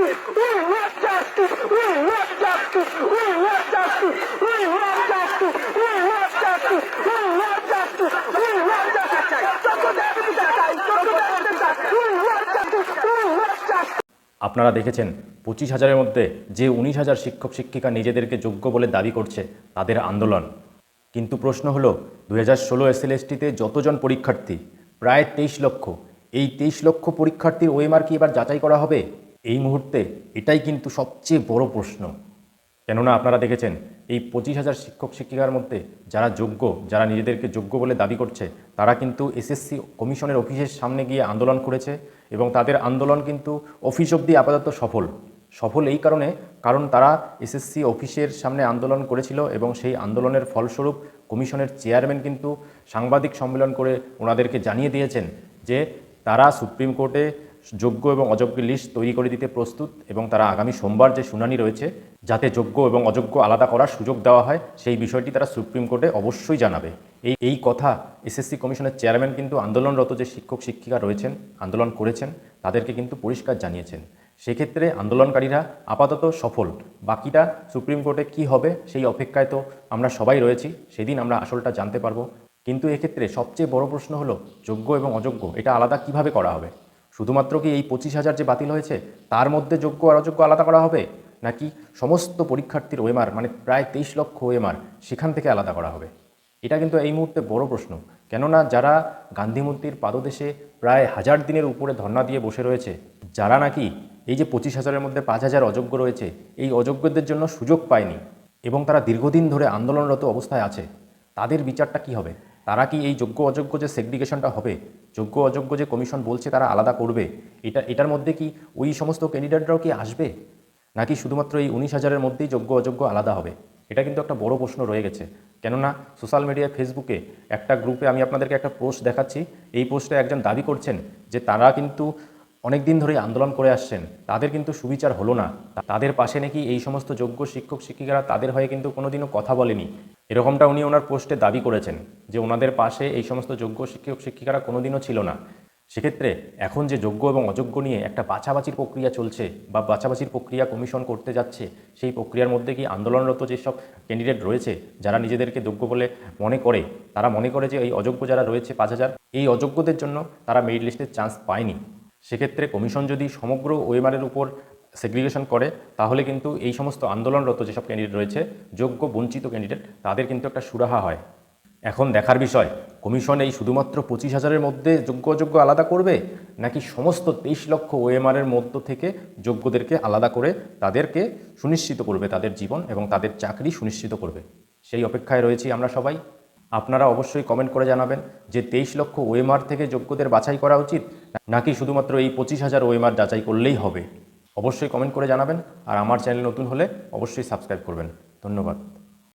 justice. We want justice. We want justice. We want justice. We want justice. We want justice. We want justice. We want. আপনারা দেখেছেন, পঁচিশ হাজারের মধ্যে যে উনিশ হাজার শিক্ষক, শিক্ষিকা নিজেদেরকে যোগ্য বলে দাবি করছে, তাদের আন্দোলন কিন্তু প্রশ্ন হলো দু হাজার ষোলো এসএলএসটিতে যতজন পরীক্ষার্থী, প্রায় তেইশ লক্ষ এই তেইশ লক্ষ পরীক্ষার্থীর ওএমআর কি এবার যাচাই করা হবে এই মুহূর্তে এটাই কিন্তু সবচেয়ে বড় প্রশ্ন। কেননা আপনারা দেখেছেন, এই পঁচিশ হাজার শিক্ষক শিক্ষিকার মধ্যে যারা যোগ্য, যারা নিজেদেরকে যোগ্য বলে দাবি করছে, তারা কিন্তু এসএসসি কমিশনের অফিসের সামনে গিয়ে আন্দোলন করেছে এবং তাদের আন্দোলন কিন্তু অফিস অবধি আপাতত সফল। সফল এই কারণে কারণ তারা এসএসসি অফিসের সামনে আন্দোলন করেছিল এবং সেই আন্দোলনের ফলস্বরূপ কমিশনের চেয়ারম্যান কিন্তু সাংবাদিক সম্মেলন করে ওনাদেরকে জানিয়ে দিয়েছেন যে তারা সুপ্রিম কোর্টে যোগ্য এবং অযোগ্য লিস্ট তৈরি করে দিতে প্রস্তুত এবং তারা আগামী সোমবার যে শুনানি রয়েছে, যাতে যোগ্য এবং অযোগ্য আলাদা করার সুযোগ দেওয়া হয়, সেই বিষয়টি তারা সুপ্রিম কোর্টে অবশ্যই জানাবে। এই এই কথা এসএসসি কমিশনের চেয়ারম্যান কিন্তু আন্দোলনরত যে শিক্ষক শিক্ষিকা রয়েছেন, আন্দোলন করেছেন, তাদেরকে কিন্তু পরিষ্কার জানিয়েছেন। সেক্ষেত্রে আন্দোলনকারীরা আপাতত সফল। বাকিটা সুপ্রিম কোর্টে কি হবে, সেই অপেক্ষায় তো আমরা সবাই রয়েছি, সেদিন আমরা আসলটা জানতে পারব। কিন্তু এক্ষেত্রে সবচেয়ে বড় প্রশ্ন হলো, যোগ্য এবং অযোগ্য, এটা আলাদা কীভাবে করা হবে? শুধুমাত্র কি এই পঁচিশ হাজার যে বাতিল হয়েছে, তার মধ্যে যোগ্য আর অযোগ্য আলাদা করা হবে? নাকি সমস্ত পরীক্ষার্থীর ওএমআর মানে প্রায় তেইশ লক্ষ ওএমআর, সেখান থেকে আলাদা করা হবে? এটা কিন্তু এই মুহূর্তে বড় প্রশ্ন। কেননা যারা গান্ধী মূর্তির পাদদেশে প্রায় হাজার দিনের উপরে ধর্ণা দিয়ে বসে রয়েছে, যারা নাকি এই যে পঁচিশ হাজারের মধ্যে পাঁচ হাজার অযোগ্য রয়েছে, এই অযোগ্যদের জন্য সুযোগ পায়নি এবং তারা দীর্ঘদিন ধরে আন্দোলনরত অবস্থায় আছে, তাদের বিচারটা কি হবে? তারা কি এই যোগ্য অযোগ্য যে সেগ্রিগেশনটা হবে, যোগ্য অযোগ্য যে কমিশন বলছে তারা আলাদা করবে, এটা, এটার মধ্যে কি ওই সমস্ত ক্যান্ডিডেটরাও কি আসবে? নাকি শুধুমাত্র এই উনিশ হাজারের মধ্যেই যোগ্য অযোগ্য আলাদা হবে? এটা কিন্তু একটা বড় প্রশ্ন রয়ে গেছে। কেননা সোশ্যাল মিডিয়ায় ফেসবুকে একটা গ্রুপে আমি আপনাদেরকে একটা পোস্ট দেখাচ্ছি। এই পোস্টে একজন দাবি করছেন যে তারা কিন্তু অনেক দিন ধরেই আন্দোলন করে আসছেন। তাদের কিন্তু সুবিচার হলো না। তাদের পাশে নাকি এই সমস্ত যোগ্য শিক্ষক শিক্ষিকারা তাদের হয়ে কিন্তু কোনোদিনও কথা বলেনি। এরকমটা উনি ওনার পোস্টে দাবি করেছেন যে ওনাদের পাশে এই সমস্ত যোগ্য শিক্ষক শিক্ষিকারা কোনোদিনও ছিল না। সেক্ষেত্রে এখন যে যোগ্য এবং অযোগ্য নিয়ে একটা বাছাবাছির প্রক্রিয়া চলছে বা বাছাবাছির প্রক্রিয়া কমিশন করতে যাচ্ছে, সেই প্রক্রিয়ার মধ্যে কি আন্দোলনরত যেসব ক্যান্ডিডেট রয়েছে, যারা নিজেদেরকে যোগ্য বলে মনে করে, তারা মনে করে যে এই অযোগ্য যারা রয়েছে পাঁচ হাজার, এই অযোগ্যদের জন্য তারা মেরিট লিস্টের চান্স পায়নি। সেক্ষেত্রে কমিশন যদি সমগ্র ওয়েমারের উপর সেগ্রিগেশন করে, তাহলে কিন্তু এই সমস্ত আন্দোলনরত যেসব ক্যান্ডিডেট রয়েছে, যোগ্য, বঞ্চিত ক্যান্ডিডেট তাদের কিন্তু একটা সুরাহা হয়। এখন দেখার বিষয় কমিশন এই শুধুমাত্র পঁচিশ হাজারের মধ্যে যোগ্য অযোগ্য আলাদা করবে? নাকি সমস্ত তেইশ লক্ষ ওএমআরের মধ্য থেকে যোগ্যদেরকে আলাদা করে তাদেরকে সুনিশ্চিত করবে, তাদের জীবন এবং তাদের চাকরি সুনিশ্চিত করবে? সেই অপেক্ষায় রয়েছি আমরা সবাই। আপনারা অবশ্যই কমেন্ট করে জানাবেন যে তেইশ লক্ষ ওএমআর থেকে যোগ্যদের বাছাই করা উচিত, নাকি শুধুমাত্র এই পঁচিশ হাজার ওএমআর যাচাই করলেই হবে? অবশ্যই কমেন্ট করে জানাবেন আর আমার চ্যানেল নতুন হলে অবশ্যই সাবস্ক্রাইব করবেন। ধন্যবাদ।